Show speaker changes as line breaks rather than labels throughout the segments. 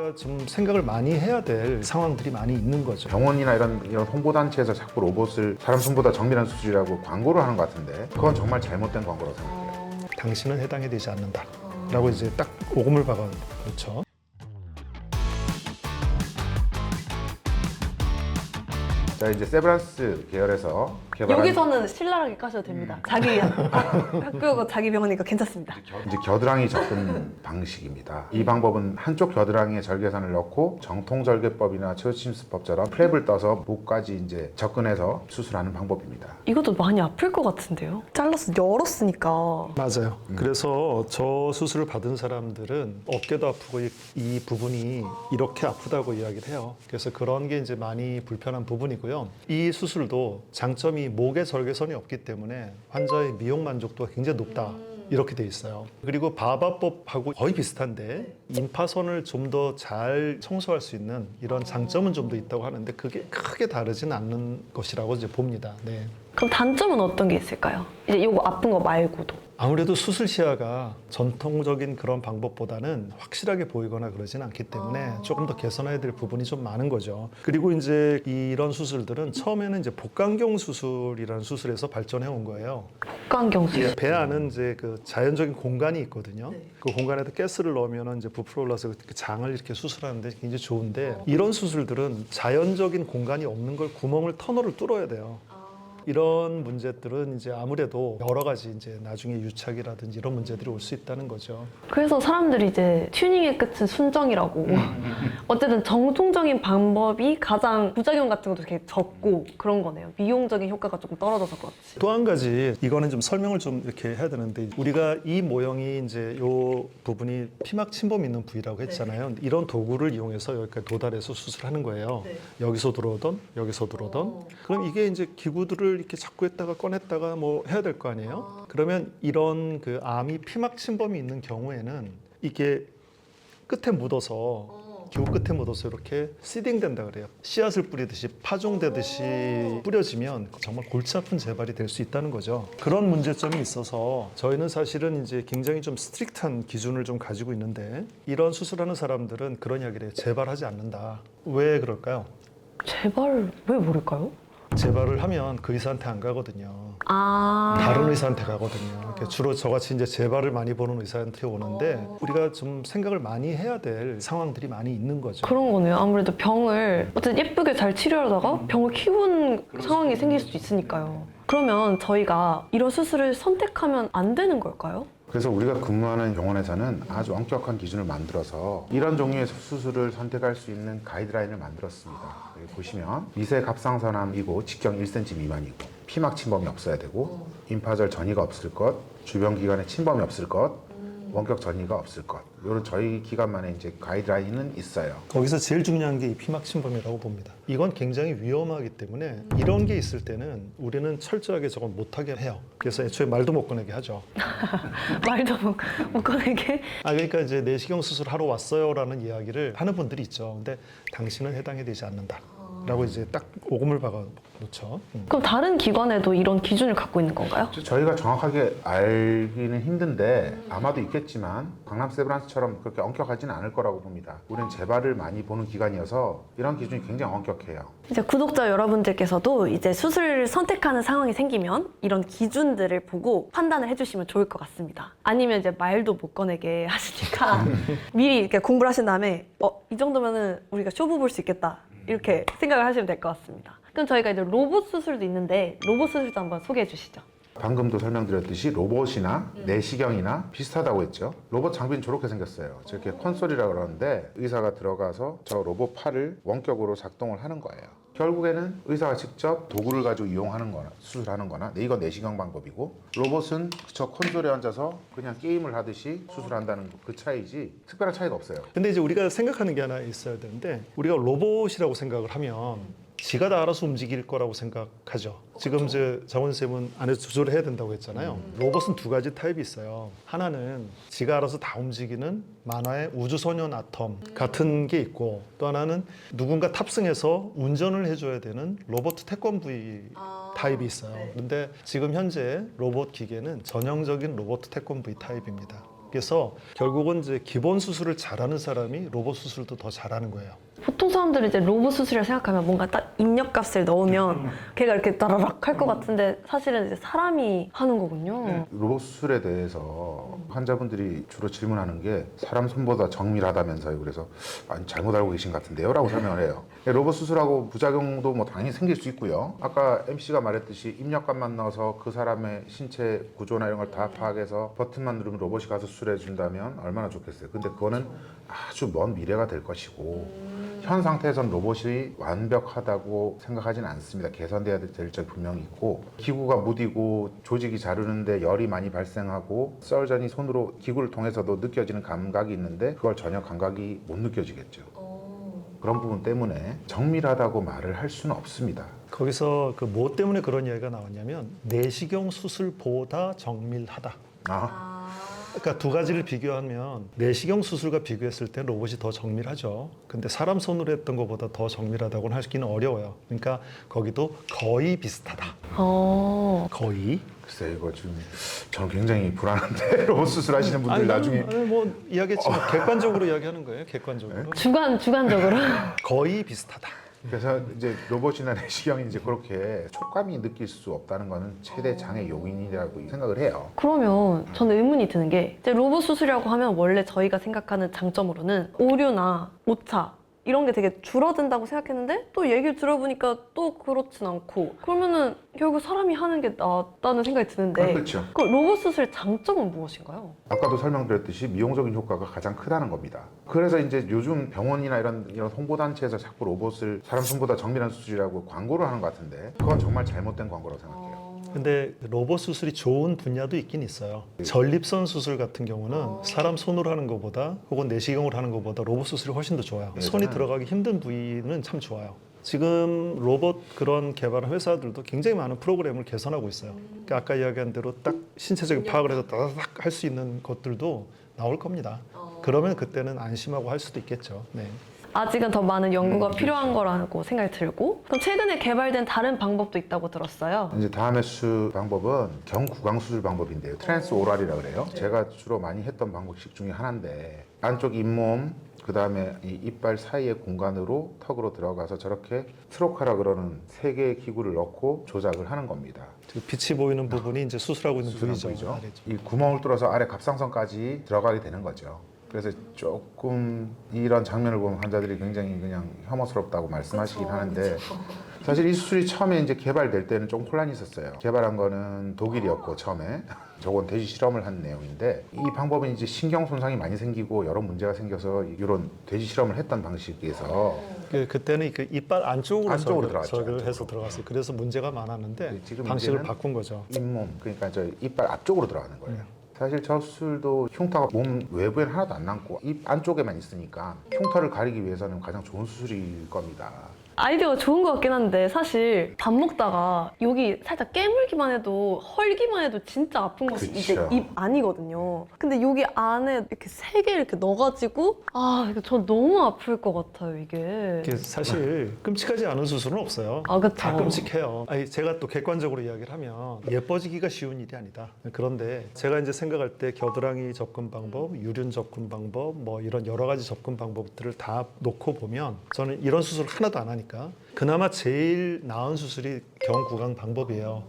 우리가 좀 생각을 많이 해야 될 상황들이 많이 있는 거죠.
병원이나 이런 이런 홍보 단체에서 자꾸 로봇을 사람 손보다 정밀한 수술이라고 광고를 하는 것 같은데 그건 정말 잘못된 광고라고 생각해요.
당신은 해당이 되지 않는다. 라고 이제 딱 오금을 박아 놓죠.
자 이제 세브란스 계열에서 개발한
여기서는 신랄하게 까셔도 됩니다. 자기 학교가 자기 병원이니까 괜찮습니다.
이제 겨드랑이 접근 방식입니다. 이 방법은 한쪽 겨드랑이에 절개선을 넣고 정통 절개법이나 체오침스법처럼 프랩을 떠서 목까지 이제 접근해서 수술하는 방법입니다.
이것도 많이 아플 것 같은데요? 잘라서 열었으니까.
맞아요. 그래서 저 수술을 받은 사람들은 어깨도 아프고 이, 이 부분이 이렇게 아프다고 이야기를 해요. 그래서 그런 게 이제 많이 불편한 부분이고요. 이 수술도 장점이 목에 절개선이 없기 때문에 환자의 미용 만족도가 굉장히 높다. 이렇게 돼 있어요. 그리고 바바법하고 거의 비슷한데 임파선을 좀 더 잘 청소할 수 있는 이런 장점은 좀 더 있다고 하는데 그게 크게 다르진 않는 것이라고 이제 봅니다. 네.
그럼 단점은 어떤 게 있을까요? 이제 이거 아픈 거 말고도.
아무래도 수술 시야가 전통적인 그런 방법보다는 확실하게 보이거나 그러진 않기 때문에 조금 더 개선해야 될 부분이 좀 많은 거죠. 그리고 이제 이런 수술들은 처음에는 이제 복강경 수술이라는 수술에서 발전해 온 거예요.
복강경 수술.
배 안은 이제 그 자연적인 공간이 있거든요. 그 공간에다 가스를 넣으면 이제 부풀어 올라서 그 장을 이렇게 수술하는데 굉장히 좋은데 이런 수술들은 자연적인 공간이 없는 걸 구멍을 터널을 뚫어야 돼요. 이런 문제들은 이제 아무래도 여러 가지 이제 나중에 유착이라든지 이런 문제들이 올 수 있다는 거죠.
그래서 사람들이 이제 튜닝의 끝은 순정이라고. 어쨌든 정통적인 방법이 가장 부작용 같은 것도 되게 적고 그런 거네요. 미용적인 효과가 조금 떨어져서 그렇지.
또 한 가지 이거는 좀 설명을 좀 이렇게 해야 되는데 우리가 이 모형이 이제 요 부분이 피막 침범 있는 부위라고 했잖아요. 이런 도구를 이용해서 여기까지 도달해서 수술하는 거예요. 여기서 들어오던 여기서 들어오던 그럼 이게 이제 기구들을 이렇게 자꾸 했다가 꺼냈다가 뭐 해야 될 거 아니에요? 그러면 이런 그 암이 피막 침범이 있는 경우에는 이게 끝에 묻어서 기구 끝에 묻어서 이렇게 시딩 된다 그래요. 씨앗을 뿌리듯이 파종되듯이 뿌려지면 정말 골치 아픈 재발이 될 수 있다는 거죠. 그런 문제점이 있어서 저희는 사실은 이제 굉장히 좀 스트릭트한 기준을 좀 가지고 있는데 이런 수술하는 사람들은 그런 이야기를 해요. 재발하지 않는다. 왜 그럴까요?
제발 왜 모를까요?
재발을 하면 그 의사한테 안 가거든요.
아.
다른 의사한테 가거든요. 그러니까 주로 저같이 이제 재발을 많이 보는 의사한테 오는데 우리가 좀 생각을 많이 해야 될 상황들이 많이 있는 거죠.
그런 거네요. 아무래도 병을 어쨌든 예쁘게 잘 치료하다가 병을 키운 상황이 생길 수도 있으니까요. 그러면 저희가 이런 수술을 선택하면 안 되는 걸까요?
그래서 우리가 근무하는 병원에서는 아주 엄격한 기준을 만들어서 이런 종류의 수술을 선택할 수 있는 가이드라인을 만들었습니다. 여기 보시면 미세 갑상선암이고 직경 1cm 미만이고 피막 침범이 없어야 되고 임파절 전이가 없을 것, 주변 기관에 침범이 없을 것, 원격 전이가 없을 것. 이런 저희 기관만의 이제 가이드라인은 있어요.
거기서 제일 중요한 게 이 피막 침범이라고 봅니다. 이건 굉장히 위험하기 때문에 이런 게 있을 때는 우리는 철저하게 저걸 못하게 해요. 그래서 애초에 말도 못 꺼내게 하죠.
말도 못, 못 꺼내게.
아 그러니까 이제 내시경 수술 하러 왔어요라는 이야기를 하는 분들이 있죠. 근데 당신은 해당이 되지 않는다. 라고 이제 딱 오금을 박아 놓죠. 음.
그럼 다른 기관에도 이런 기준을 갖고 있는 건가요?
저희가 정확하게 알기는 힘든데 아마도 있겠지만 강남 세브란스처럼 그렇게 엄격하지는 않을 거라고 봅니다. 우리는 재발을 많이 보는 기관이어서 이런 기준이 굉장히 엄격해요.
이제 구독자 여러분들께서도 이제 수술을 선택하는 상황이 생기면 이런 기준들을 보고 판단을 해주시면 좋을 것 같습니다. 아니면 이제 말도 못 꺼내게 하시니까 미리 이렇게 공부를 하신 다음에 어, 이 정도면은 우리가 쇼부 볼 수 있겠다. 이렇게 생각을 하시면 될 것 같습니다. 그럼 저희가 이제 로봇 수술도 있는데 로봇 수술도 한번 소개해 주시죠.
방금도 설명드렸듯이 로봇이나 내시경이나 비슷하다고 했죠. 로봇 장비는 저렇게 생겼어요. 저렇게 콘솔이라고 그러는데 의사가 들어가서 저 로봇 팔을 원격으로 작동을 하는 거예요. 결국에는 의사가 직접 도구를 가지고 이용하는 거나 수술하는 거나 네, 이건 내시경 방법이고 로봇은 저 콘솔에 앉아서 그냥 게임을 하듯이 수술한다는 그 차이지 특별한 차이가 없어요.
근데 이제 우리가 생각하는 게 하나 있어야 되는데 우리가 로봇이라고 생각을 하면 지가 다 알아서 움직일 거라고 생각하죠. 지금 이제 정원 쌤은 안에서 조절을 해야 된다고 했잖아요. 로봇은 두 가지 타입이 있어요. 하나는 지가 알아서 다 움직이는 만화의 우주소년 아톰 같은 게 있고 또 하나는 누군가 탑승해서 운전을 해줘야 되는 로봇 태권브이 타입이 있어요. 근데 지금 현재 로봇 기계는 전형적인 로봇 태권브이 타입입니다. 그래서 결국은 이제 기본 수술을 잘하는 사람이 로봇 수술도 더 잘하는 거예요.
보통 사람들이 이제 로봇 수술을 생각하면 뭔가 딱 입력값을 넣으면 걔가 이렇게 따라락 할 것 같은데 사실은 이제 사람이 하는 거군요.
로봇 수술에 대해서 환자분들이 주로 질문하는 게 사람 손보다 정밀하다면서요. 그래서 아니, 잘못 알고 계신 것 같은데요. 라고 설명을 해요. 로봇 수술하고 부작용도 뭐 당연히 생길 수 있고요. 아까 MC가 말했듯이 입력값만 넣어서 그 사람의 신체 구조나 이런 걸 다 파악해서 버튼만 누르면 로봇이 가서 수술해 준다면 얼마나 좋겠어요. 근데 그거는 아주 먼 미래가 될 것이고 현 상태에선 로봇이 완벽하다고 생각하지는 않습니다. 개선돼야 될 점이 분명히 있고 기구가 무디고 조직이 자르는데 열이 많이 발생하고 썰전이 손으로 기구를 통해서도 느껴지는 감각이 있는데 그걸 전혀 감각이 못 느껴지겠죠. 그런 부분 때문에 정밀하다고 말을 할 수는 없습니다.
거기서 그 뭐 때문에 그런 이야기가 나왔냐면 내시경 수술보다 정밀하다.
아,
그러니까 두 가지를 비교하면 내시경 수술과 비교했을 때 로봇이 더 정밀하죠. 근데 사람 손으로 했던 것보다 더 정밀하다고는 하기는 어려워요. 그러니까 거기도 거의 비슷하다.
어.
거의.
글쎄 이거 지금 저는 굉장히 불안한데 로봇 수술하시는 분들
아니,
나중에
아니, 뭐 이야기했지만 객관적으로 이야기하는 거예요. 객관적으로.
주관 주관적으로
거의 비슷하다.
그래서 이제 로봇이나 내시경이 이제 그렇게 촉감이 느낄 수 없다는 거는 최대 장애 요인이라고 생각을 해요.
그러면 저는 의문이 드는 게 이제 로봇 수술이라고 하면 원래 저희가 생각하는 장점으로는 오류나 오차 이런 게 되게 줄어든다고 생각했는데 또 얘기를 들어보니까 또 그렇진 않고 그러면은 결국 사람이 하는 게 낫다는 생각이 드는데
그렇죠.
그 로봇 수술의 장점은 무엇인가요?
아까도 설명드렸듯이 미용적인 효과가 가장 크다는 겁니다. 그래서 이제 요즘 병원이나 이런 이런 홍보단체에서 자꾸 로봇을 사람 손보다 정밀한 수술이라고 광고를 하는 것 같은데 그건 정말 잘못된 광고라고 생각해요.
근데 로봇 수술이 좋은 분야도 있긴 있어요. 전립선 수술 같은 경우는 사람 손으로 하는 것보다 혹은 내시경으로 하는 것보다 로봇 수술이 훨씬 더 좋아요.
네,
손이 들어가기 힘든 부위는 참 좋아요. 지금 로봇 그런 개발한 회사들도 굉장히 많은 프로그램을 개선하고 있어요. 그러니까 아까 이야기한 대로 딱 신체적인 파악을 해서 따닥 할 수 있는 것들도 나올 겁니다. 그러면 그때는 안심하고 할 수도 있겠죠. 네.
아직은 더 많은 연구가
음,
필요한 거라고 생각이 들고 그럼 최근에 개발된 다른 방법도 있다고 들었어요.
이제 다음에 수 방법은 경구강 수술 방법인데요. 트랜스 오랄이라 그래요. 제가 주로 많이 했던 방법식 중에 하나인데 안쪽 잇몸 그 다음에 이 이빨 사이의 공간으로 턱으로 들어가서 저렇게 트로카라 그러는 세 개의 기구를 넣고 조작을 하는 겁니다.
지금 빛이 보이는 부분이 이제 수술하고 있는
수술한
부위죠.
부위죠.
아래죠.
이 구멍을 뚫어서 아래 갑상선까지 들어가게 되는 거죠. 그래서 조금 이런 장면을 보면 환자들이 굉장히 그냥 혐오스럽다고 말씀하시긴 하는데 사실 이 수술이 처음에 이제 개발될 때는 좀 혼란이 있었어요. 개발한 거는 독일이었고 처음에 저건 돼지 실험을 한 내용인데 이 방법은 이제 신경 손상이 많이 생기고 여러 문제가 생겨서 이런 돼지 실험을 했던 방식에서
그, 그때는 그 이빨 안쪽으로,
안쪽으로 들어갔죠, 안쪽으로.
해서 들어갔어요. 그래서 문제가 많았는데
네, 지금
방식을 바꾼 거죠.
잇몸 그러니까 저 이빨 앞쪽으로 들어가는 거예요. 사실 저 수술도 흉터가 몸 외부에는 하나도 안 남고 입 안쪽에만 있으니까 흉터를 가리기 위해서는 가장 좋은 수술일 겁니다.
아이디어가 좋은 것 같긴 한데 사실 밥 먹다가 여기 살짝 깨물기만 해도 헐기만 해도 진짜 아픈 곳이 이제. 입 안이거든요. 근데 여기 안에 이렇게 세 개 이렇게 넣어가지고 아 이거 전 너무 아플 것 같아요 이게.
이게 사실 끔찍하지 않은 수술은 없어요.
아 그쵸.
다 끔찍해요. 아니, 제가 또 객관적으로 이야기를 하면 예뻐지기가 쉬운 일이 아니다. 그런데 제가 이제 생각할 때 겨드랑이 접근 방법, 유륜 접근 방법, 뭐 이런 여러 가지 접근 방법들을 다 놓고 보면 저는 이런 수술 하나도 안 하니까 그나마 제일 나은 수술이 경구강 방법이에요.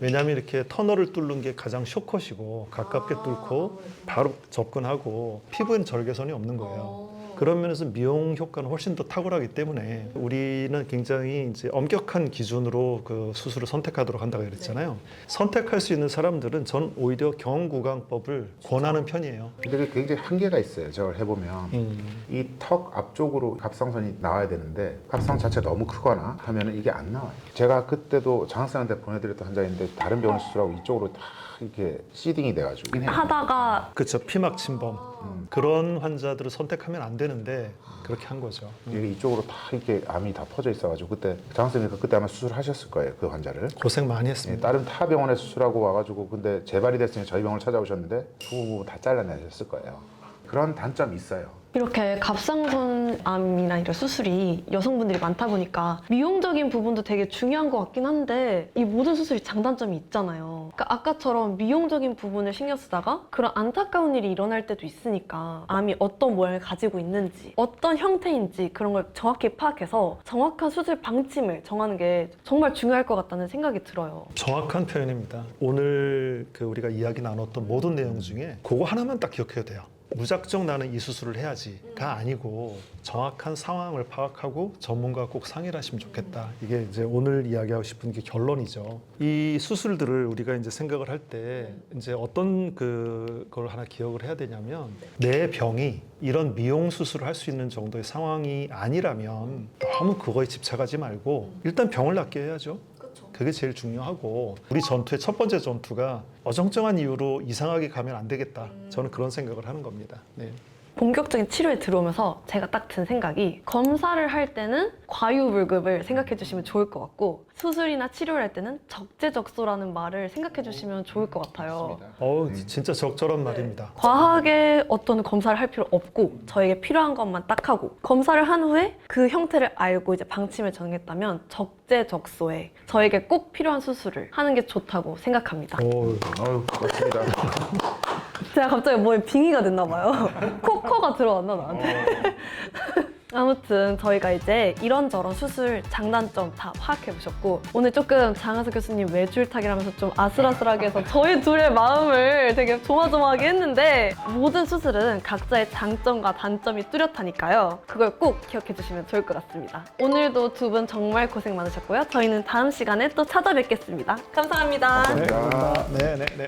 왜냐하면 이렇게 터널을 뚫는 게 가장 쇼컷이고 가깝게 뚫고 바로 접근하고 피부엔 절개선이 없는 거예요. 그런 면에서 미용 효과는 훨씬 더 탁월하기 때문에 우리는 굉장히 이제 엄격한 기준으로 그 수술을 선택하도록 한다고 그랬잖아요. 선택할 수 있는 사람들은 전 오히려 경구강법을 권하는 편이에요.
근데 그게 굉장히 한계가 있어요. 저걸 해보면
음.
이 턱 앞쪽으로 갑상선이 나와야 되는데 갑상 자체가 너무 크거나 하면은 이게 안 나와요. 제가 그때도 장학생한테 보내드렸던 환자인데 다른 병원 수술하고 이쪽으로 다 이렇게 시딩이 돼가지고
하다가
그렇죠. 피막 침범 그런 환자들을 선택하면 안 되는데 그렇게 한 거죠.
이게 이쪽으로 다 이렇게 암이 다 퍼져 있어가지고 그때 장학생이 그때 아마 수술하셨을 거예요. 그 환자를.
고생 많이
예,
했습니다.
다른 타 병원에 수술하고 와가지고 근데 재발이 됐으니 저희 병원을 찾아오셨는데 두 부분 다 잘라내셨을 거예요. 그런 단점이 있어요.
이렇게 갑상선암이나 이런 수술이 여성분들이 많다 보니까 미용적인 부분도 되게 중요한 것 같긴 한데 이 모든 수술이 장단점이 있잖아요. 그러니까 아까처럼 미용적인 부분을 신경 쓰다가 그런 안타까운 일이 일어날 때도 있으니까 암이 어떤 모양을 가지고 있는지 어떤 형태인지 그런 걸 정확히 파악해서 정확한 수술 방침을 정하는 게 정말 중요할 것 같다는 생각이 들어요.
정확한 표현입니다. 오늘 그 우리가 이야기 나눴던 모든 내용 중에 그거 하나만 딱 기억해야 돼요. 무작정 나는 이 수술을 해야지가 아니고 정확한 상황을 파악하고 전문가와 꼭 상의를 하시면 좋겠다. 이게 이제 오늘 이야기하고 싶은 게 결론이죠. 이 수술들을 우리가 이제 생각을 할 때 이제 어떤 그걸 하나 기억을 해야 되냐면 내 병이 이런 미용 수술을 할 수 있는 정도의 상황이 아니라면 너무 그거에 집착하지 말고 일단 병을 낫게 해야죠. 그게 제일 중요하고 우리 전투의 첫 번째 전투가 어정쩡한 이유로 이상하게 가면 안 되겠다. 저는 그런 생각을 하는 겁니다. 네.
본격적인 치료에 들어오면서 제가 딱 든 생각이 검사를 할 때는 과유불급을 생각해 주시면 좋을 것 같고 수술이나 치료를 할 때는 적재적소라는 말을 생각해 주시면 좋을 것 같아요.
어우, 진짜 적절한 말입니다.
과하게 어떤 검사를 할 필요 없고 저에게 필요한 것만 딱 하고 검사를 한 후에 그 형태를 알고 이제 방침을 정했다면 적재적소에 저에게 꼭 필요한 수술을 하는 게 좋다고 생각합니다.
오,
어유 맞습니다.
제가 갑자기 뭐에 빙의가 됐나 봐요. 코커가 들어왔나 나한테. 아무튼 저희가 이제 이런저런 수술 장단점 다 파악해 보셨고 오늘 조금 장하석 교수님 외줄타기라면서 좀 아슬아슬하게 해서 저희 둘의 마음을 되게 조마조마하게 했는데 모든 수술은 각자의 장점과 단점이 뚜렷하니까요. 그걸 꼭 기억해 주시면 좋을 것 같습니다. 오늘도 두 분 정말 고생 많으셨고요. 저희는 다음 시간에 또 찾아뵙겠습니다. 감사합니다.
네, 감사합니다. 네, 네, 네.